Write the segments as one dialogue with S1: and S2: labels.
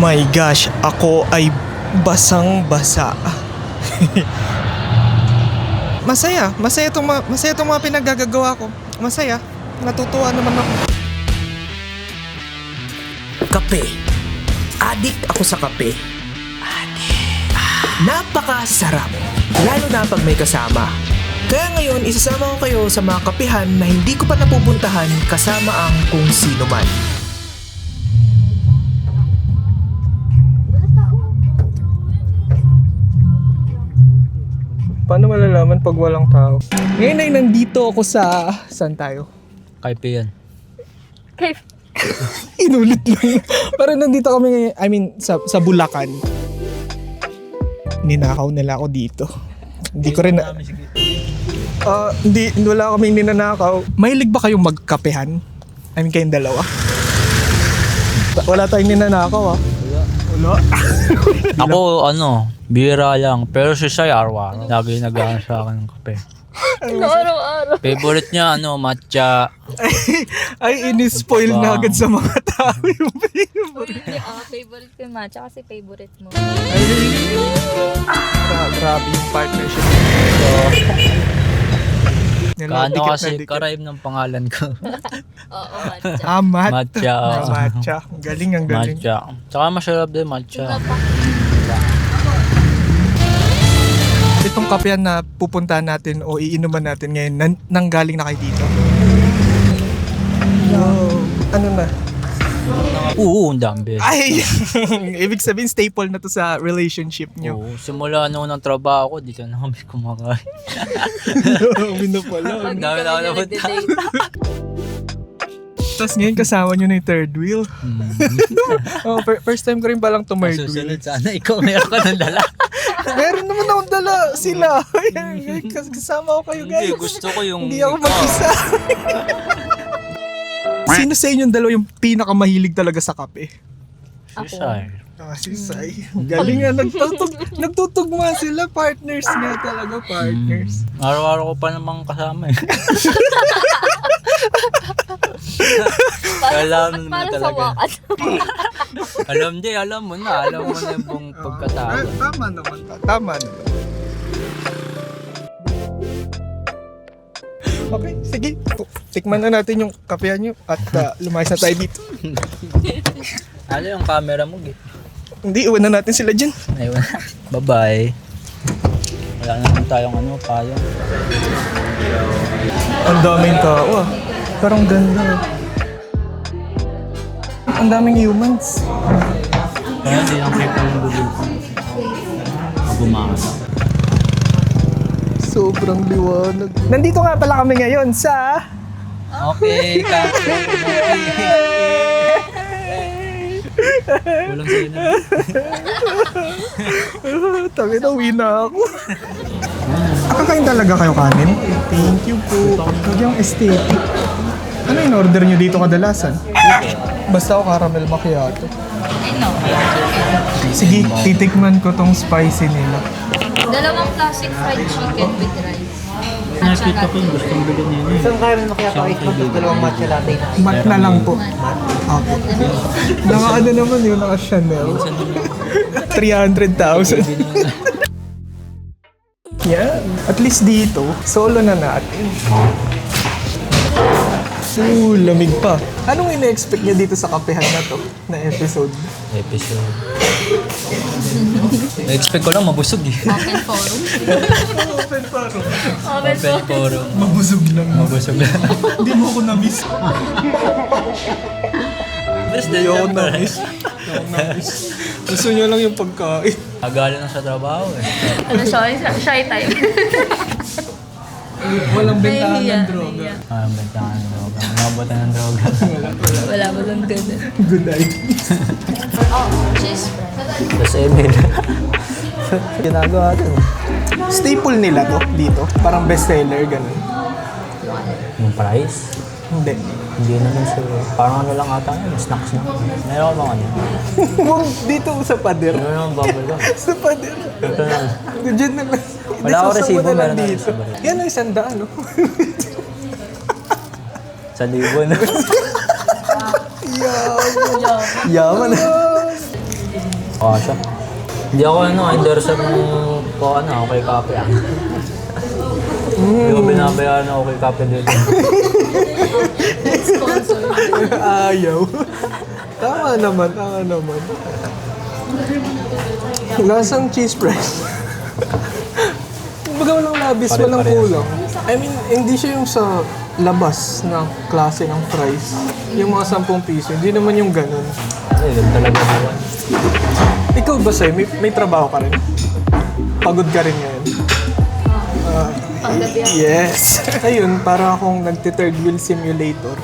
S1: my gosh, ako ay basang-basa. masaya, masaya itong, mga, masaya itong mga pinaggagawa ko. Masaya, natutuwa naman ako. Kape. Adik ako sa kape. Adik. Napakasarap. Lalo na pag may kasama. Kaya ngayon, isasama ko kayo sa mga kapihan na hindi ko pa napupuntahan kasama ang kung sino man. Paano malalaman pag walang tao? Ngayon ay nandito ako sa... Saan tayo?
S2: Kaipe yan.
S3: Kay
S1: Inulit lang. Pero nandito kami ngayon, I mean, sa, sa Bulacan. Ninakaw nila ako dito. Hindi ko rin na... Ah, hindi, wala kaming ninanakaw. Mahilig ba kayong magkapehan? I mean, kayong dalawa? Wala tayong ninanakaw ah. Wala.
S2: Ako, ano, bira lang. Pero si Sai, Lagi nag sa akin ng kape.
S3: araw-araw.
S2: Favorite niya, ano, matcha.
S1: Ay, inispoil na
S2: Bang.
S1: agad sa mga tao yung favorite.
S3: Hindi, ah, favorite ko yung matcha kasi favorite mo.
S1: Gra- grabe yung partnership. Dikit na
S2: kasi, karaib ng pangalan ko.
S3: Oo, matcha.
S1: Ah, mat.
S2: matcha.
S1: Matcha. Galing, ang galing.
S2: matcha. Tsaka masarap din matcha.
S1: Itong kapehan na pupuntahan natin o iinuman natin ngayon, nan nanggaling na kayo dito. Wow. Ano na?
S2: Oo, ang dami.
S1: Ay! Ibig sabihin, staple na to sa relationship nyo.
S2: Oo, simula noon ng trabaho ko, dito na kami kumakain.
S1: Na pala.
S2: Ang dami na ako napunta.
S1: Tapos ngayon kasama nyo na yung third wheel.
S2: Hmm.
S1: Oh, fir- first time ko rin palang to third wheel.
S2: Susunod sana, ikaw meron ka ng dala.
S1: Meron naman akong dala sila. Kas- Kasama ko kayo guys.
S2: Hindi, gusto ko yung...
S1: Hindi ako mag-isa. Sino sa inyong dalawa yung pinakamahilig talaga sa kape?
S2: Si
S1: Ah, si Sai. Galing nga, nagtutug, nagtutugma sila. Partners nga talaga, partners.
S2: Hmm. Araw-araw ko pa namang kasama eh. Alam mo
S3: Para sa
S2: talaga. alam di, alam mo na. Alam mo na yung pagkatao.
S1: tama naman. ta- Tama naman. Okay, sige. Tikman na natin yung kapehan nyo at uh, lumayas na tayo dito.
S2: Ano yung camera mo, Git?
S1: Hindi, iwan na natin sila dyan.
S2: Ayun. Bye-bye. Wala naman tayong ano, payong.
S1: Ang daming tao ah. Parang ganda. ah. Ang daming humans.
S2: Kaya hindi lang yung bubul ko. Gumakas.
S1: Sobrang liwanag. Nandito nga pala kami ngayon sa...
S2: Okay, kape. Walang sa'yo na.
S1: Tabi na, uwi na ako. Kakain talaga kayo kanin? Thank you po. Huwag yung aesthetic. Ano in order nyo dito kadalasan? Basta ako caramel macchiato. Sige, titikman ko tong spicy nila.
S3: Dalawang classic fried chicken with rice.
S2: Nakita ko yung gustong bilhin niya.
S4: Isang caramel macchiato ice mag dalawang matcha latte.
S1: Mat na lang po. Ako. Naka ano naman yun, naka Chanel. 300,000. yeah, at least dito, solo na natin. Ooh, lamig pa. Anong ina-expect niyo dito sa kapehan na to, na episode?
S2: Episode. Na-expect ko lang mabusog eh.
S3: Open forum.
S1: Open forum.
S3: Open
S2: forum.
S1: Mabusog lang.
S2: Mabusog lang.
S1: Hindi mo ako na-miss. Hindi ako na-miss. Hindi ako na-miss. Gusto niyo lang yung pagkain.
S2: Agala na sa trabaho eh.
S3: Ano shy? Shy type.
S1: Walang bentahan ng droga.
S2: Ah, bentahan ng droga. Nabutan ng droga.
S3: Wala ba doon ganun?
S1: Good idea.
S3: Oh, cheese.
S2: Tapos Emil. Ginagawa natin.
S1: Staple nila to dito. Parang bestseller, ganun.
S2: Yung price?
S1: Hindi.
S2: Hindi naman sure. Parang ano lang ata yun, snacks na. Meron ka bang ano?
S1: Huwag dito sa pader.
S2: Meron naman bubble gum.
S1: sa pader.
S2: Ito na.
S1: Diyan na lang.
S2: Wala ako resibo, meron ako
S1: dito. Yan ang isang daan, no?
S2: Sa libo na.
S1: Yaman. Yaman.
S2: Oh, siya. Hindi ako ano, endorser ng po ano, okay kape ah. Hindi ko binabayaran ako kay kape dito.
S1: Ayaw. tama naman, tama naman. Lasang cheese fries. Kumbaga walang labis,
S2: Pare-
S1: walang
S2: parehas.
S1: kulang. I mean, hindi siya yung sa labas na klase ng fries. Yung mga 10 piso, hindi naman yung ganun.
S2: Ay, talaga naman.
S1: Ikaw ba, Sai, may, may trabaho ka rin? Pagod ka rin ngayon?
S3: Panggabi ako.
S1: Yes! Ayun, para akong nagti-third wheel simulator.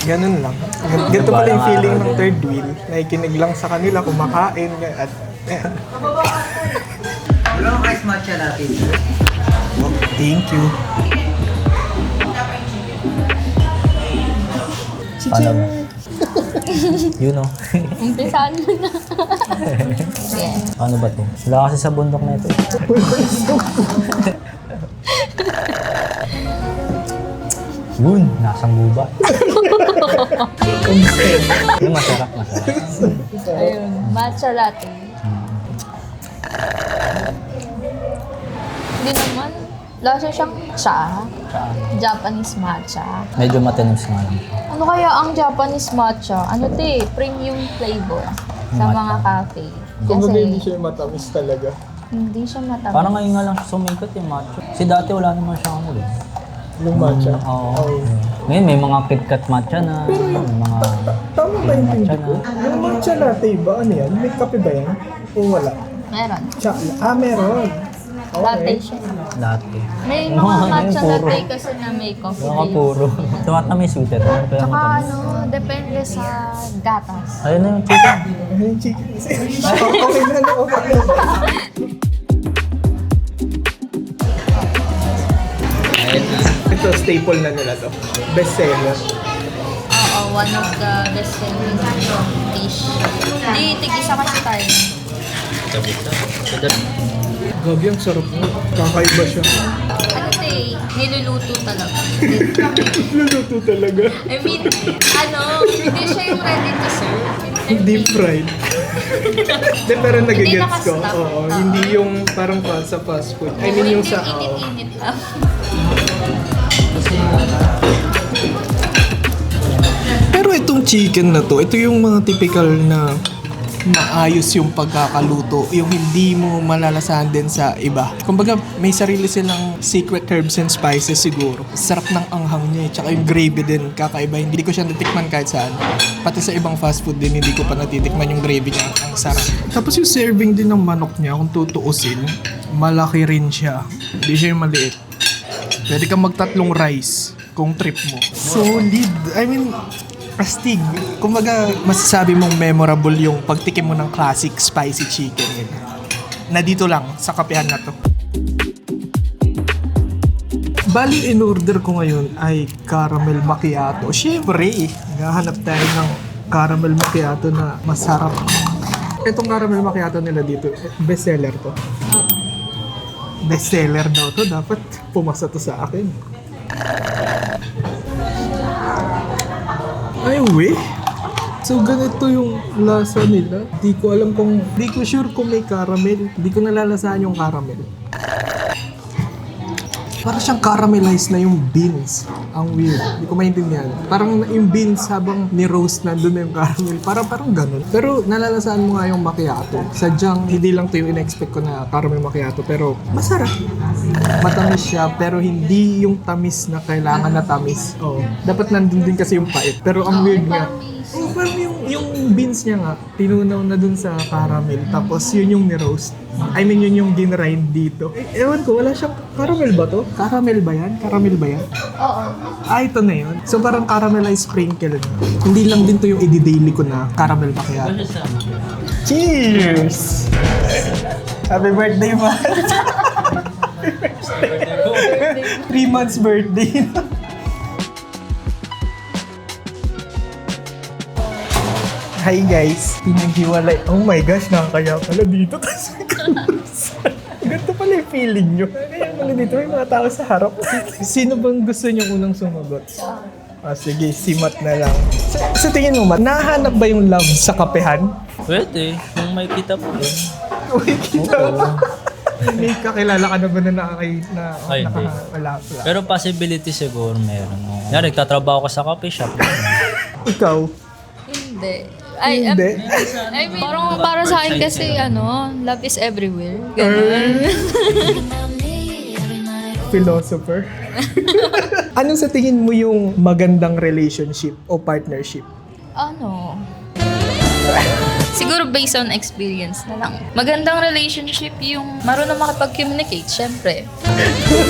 S1: Ganun lang. Gan- Ganito pala yung feeling ng third wheel. Nakikinig lang sa kanila, kumakain, at eh,
S4: Dalawang ice matcha latte.
S1: thank you.
S2: Paano? you know.
S3: Umpisahan mo na.
S2: Ano ba to? Wala kasi sa bundok na ito. Yun, nasang guba. Yung masarap, masarap.
S3: Ayun. Matcha latte. Hindi naman. Lasa siyang cha. Japanese matcha.
S2: Medyo matanim nga lang.
S3: Ano kaya ang Japanese matcha? Ano to eh? Premium flavor sa
S2: Matcha.
S3: mga cafe.
S1: Kumbaga hindi
S3: Kasi
S1: siya matamis talaga.
S3: hindi siya matamis.
S2: Parang ngayon nga lang siya sumikat yung matcha. Kasi dati wala naman siyang ano rin.
S1: Yung matcha.
S2: Oo. Ngayon may mga KitKat matcha na. May mga...
S1: Tama ba yung
S2: Matcha
S1: ko? Yung matcha latte ba? Ano yan? May kape ba yan? O wala?
S3: Meron.
S1: Chocolate. Ah, meron.
S3: Latte siya.
S2: Latte.
S3: May mga matcha
S2: yung puro?
S3: latte kasi na may coffee
S2: Mga puro. Tumat na may sweeter. Ano kaya
S3: Tsaka ano, depende sa gatas.
S2: Ayun na yung chicken.
S1: Ano yung chicken? okay na, no, na. Ito, staple na nila to. Best seller.
S3: Oo, one of the best selling dish. Hindi, tig-isa kasi tayo.
S1: Gabi, ang sarap mo. Kakaiba siya.
S3: To niluluto talaga.
S1: Luluto talaga.
S3: I mean, ano, hindi siya yung ready to serve.
S1: Deep fried. Hindi, pero nagigets ko.
S3: nakastock.
S1: Oo,
S3: Oo.
S1: hindi yung parang pa sa fast food. I mean yung sa... oo.
S3: init-init lang.
S1: Pero itong chicken na to, ito yung mga typical na maayos yung pagkakaluto. Yung hindi mo malalasahan din sa iba. Kumbaga, may sarili silang secret herbs and spices siguro. Sarap ng anghang niya eh. Tsaka yung gravy din, kakaiba. Hindi ko siya natikman kahit saan. Pati sa ibang fast food din, hindi ko pa natitikman yung gravy niya. Ang sarap. Tapos yung serving din ng manok niya, kung tutuusin, malaki rin siya. Hindi siya yung maliit. Pwede kang magtatlong rice kung trip mo. Solid. I mean, astig. Kumbaga, masasabi mong memorable yung pagtikim mo ng classic spicy chicken. Yun. Na dito lang, sa kapehan na to. Bali, in order ko ngayon ay caramel macchiato. Siyempre, naghahanap tayo ng caramel macchiato na masarap. Itong caramel macchiato nila dito, eh, bestseller to. Bestseller daw to. Dapat pumasa to sa akin. Ay, we. So, ganito yung lasa nila. Di ko alam kung... Di ko sure kung may caramel. Di ko nalalasahan yung caramel. Parang siyang caramelized na yung beans. Ang weird. Di ko maintindihan. Parang yung beans habang ni-roast na doon yung caramel. Parang parang ganun. Pero nalalasahan mo nga yung macchiato. Sadyang hindi lang to yung in-expect ko na caramel macchiato. Pero masarap. Matamis siya pero hindi yung tamis na kailangan na tamis. Oo. Dapat nandun din kasi yung pait. Pero ang weird nga.
S3: Tamis.
S1: Oh, parang yung, yung beans niya nga, tinunaw na dun sa caramel. Tapos yun yung ni-roast. I mean, yun yung ginrind dito. Eh, ewan ko, wala siyang... Caramel ba to? Caramel ba yan? Caramel ba yan?
S3: Oo.
S1: Ah, ito na yun. So parang caramelized sprinkle na. Hindi lang din to yung i-daily ko na caramel macchiato. Cheers! Happy birthday, man! Three months birthday. Hi guys! Pinaghiwalay. Oh my gosh, nakakaya pala dito. Tapos may kalusan. Ganito pala yung feeling nyo. Kaya pala dito may mga tao sa harap. Sino bang gusto nyo unang sumagot? Ah, sige, si Matt na lang. Sa, sa tingin mo, Matt, nahanap ba yung love sa kapehan?
S2: Pwede, kung may kita po yun.
S1: Uy, kita. May kakilala ka na ba na nakakay na
S2: Ay, hindi. Pero possibility siguro meron. Yan, nagtatrabaho ka sa coffee shop.
S1: Ikaw?
S3: Hindi. Ay, um,
S1: Hindi.
S3: I mean, parang para sa akin kasi, ano, love is everywhere. Ganun.
S1: Philosopher. Anong sa tingin mo yung magandang relationship o partnership?
S3: ano? Siguro based on experience na lang. Magandang relationship yung marunong makipag-communicate, syempre.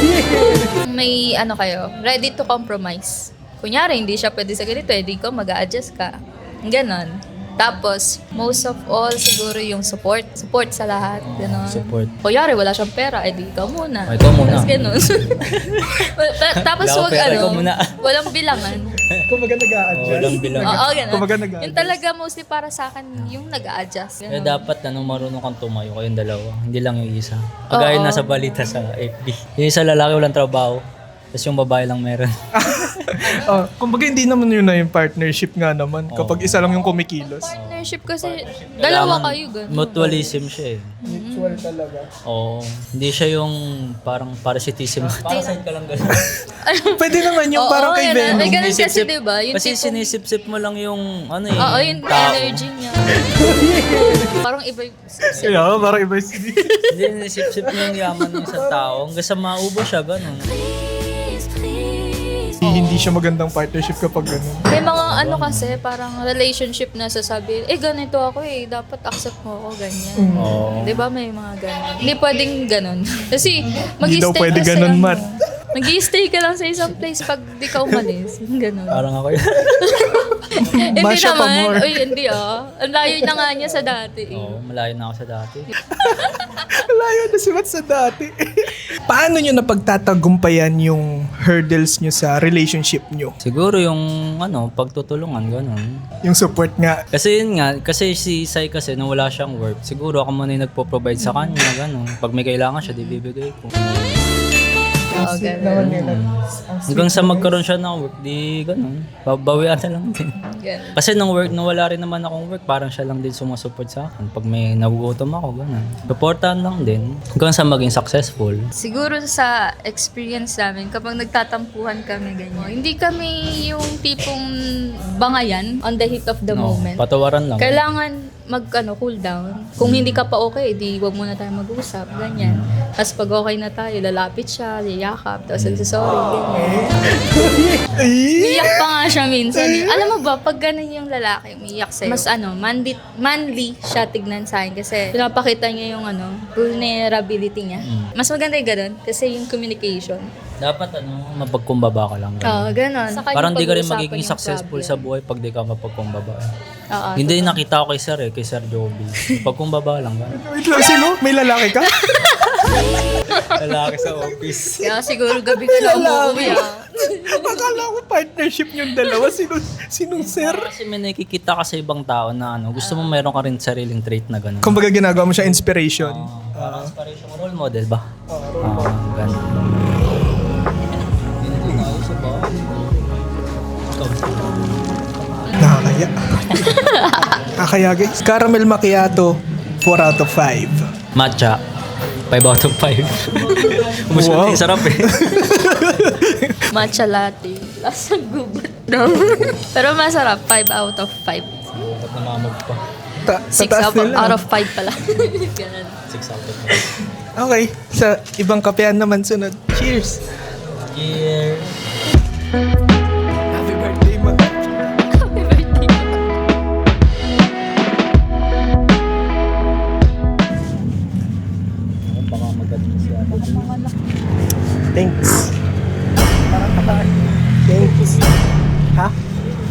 S3: May ano kayo, ready to compromise. Kunyari, hindi siya pwede sa ganito, hindi ko mag adjust ka. Ganon. Tapos, most of all, siguro yung support. Support sa lahat. Ganon.
S2: Support.
S3: Kunyari, wala siyang pera, edi ikaw muna.
S2: Ay, ikaw muna.
S3: Tapos ganon. Ta- Tapos
S2: Wala akong
S3: wag
S2: pera,
S3: ano,
S2: ikaw muna.
S3: walang bilangan.
S1: Kung maga nag-a-adjust.
S2: Oo, walang bilang.
S3: Oo, ganun.
S1: Kumbaga nag
S3: Yung talaga mostly para sa akin, yung nag-a-adjust. Ganun.
S2: dapat ano, marunong kang tumayo kayong dalawa. Hindi lang yung isa. Kagaya
S3: Oo.
S2: nasa balita sa FB. Yung isa lalaki walang trabaho. Tapos yung babae lang meron.
S1: Oh, kumbaga hindi naman yun na yung partnership nga naman. Kapag isa lang yung kumikilos.
S3: Partnership kasi, dalawa
S2: Kailangan
S3: kayo, ganun.
S2: Mutualism siya eh.
S1: Mutual talaga.
S2: Oo. Hindi siya yung parang parasitism. Parasite ka lang ganun.
S1: Pwede naman yung
S3: Oo,
S1: parang kay Venom.
S3: May ganun kasi,
S2: Sinisip-sip-
S3: di ba? Yung
S2: Kasi
S3: tipong-
S2: sinisip-sip mo lang yung ano eh.
S3: Oo, yung
S2: tao.
S3: energy niya. Parang iba yung...
S1: Kaya parang iba yung
S2: Hindi, sinisip-sip mo yung yaman ng isang tao. Hanggang sa maubo siya, ganun.
S1: Hindi siya magandang partnership kapag ganun.
S3: May mga ano kasi, parang relationship na sasabi, eh ganito ako eh, dapat accept mo ako, ganyan.
S2: Oo.
S3: Di ba may mga ganun? Hindi pwedeng ganun. Kasi
S1: Hindi daw
S3: stay
S1: pwede
S3: ka sa
S1: ganun,
S3: ano,
S1: Matt.
S3: mag stay ka lang sa isang place pag di ka umalis. Ganun.
S2: Parang ako yun.
S3: hindi
S1: Masya pa
S3: naman.
S1: more.
S3: Uy, hindi ah. Ang layo na nga niya sa dati. eh.
S2: Oo, malayo na ako sa dati.
S1: Layo na si Matt sa dati. Paano nyo napagtatagumpayan yung hurdles nyo sa relationship nyo?
S2: Siguro yung ano, pagtutulungan, ganun.
S1: Yung support nga.
S2: Kasi yun nga, kasi si Sai kasi nung wala siyang work, siguro ako muna yung nagpo-provide sa kanya, ganun. Pag may kailangan siya, di bibigay ko.
S3: Oo, ganun.
S1: Naman nila.
S2: Hanggang sa magkaroon siya ng work, di ganun. Babawian na lang din.
S3: Ganun.
S2: Kasi nung work, nung wala rin naman akong work, parang siya lang din sumusupport sa akin. Pag may nagugutom ako, ganun. Supportan lang din. Hanggang sa maging successful.
S3: Siguro sa experience namin, kapag nagtatampuhan kami ganyan, hindi kami yung tipong bangayan on the heat of the
S2: No,
S3: moment.
S2: Patawaran lang.
S3: Kailangan mag ano, cool down. Kung hindi ka pa okay, di wag muna tayo mag-usap, ganyan. Tapos pag okay na tayo, lalapit siya, yayakap, tapos nagsasorry, ganyan. Iyak pa nga siya minsan. eh. Alam mo ba, pag ganun yung lalaki, umiyak sa'yo, mas ano, manly, manly siya tignan sa akin kasi pinapakita niya yung ano, vulnerability niya.
S2: Mm.
S3: Mas maganda yung ganun kasi yung communication.
S2: Dapat ano, mapagkumbaba ka lang.
S3: Oo, ganun. Saka
S2: Parang
S3: yung
S2: di ka rin
S3: pag-uusapan
S2: magiging
S3: yung
S2: successful
S3: problem.
S2: sa buhay pag di ka mapagkumbaba.
S3: Oo.
S2: Hindi nakita ko kay Sir eh, kay Sir Joby. Pagkumbaba lang. ganun.
S1: Wait lang, sino? May lalaki ka?
S2: Lalaki sa office.
S3: Kaya siguro gabi ka na umuwi ah.
S1: Akala ko partnership yung dalawa. Sino, sinong sir?
S2: Kasi may nakikita ka sa ibang tao na ano, gusto mo meron ka rin sariling trait na gano'n.
S1: Kumbaga ginagawa mo siya inspiration.
S2: Parang inspiration role model ba?
S1: Ah,
S2: Ah, ganun.
S1: Nakakaya. Nakakaya guys. Caramel macchiato, 4 out of 5.
S2: Matcha. 5 out of 5. Umus
S1: Wow.
S2: sarap eh.
S3: Matcha latte. Lasang gubat daw. Pero masarap. 5 out of 5.
S2: Ba't namamag pa?
S1: Ta-
S3: 6
S1: tataas
S3: out, out of 5 pala. Ganun.
S2: 6 out of
S1: Okay. Sa ibang kapehan naman sunod. Cheers!
S2: 5. Cheers!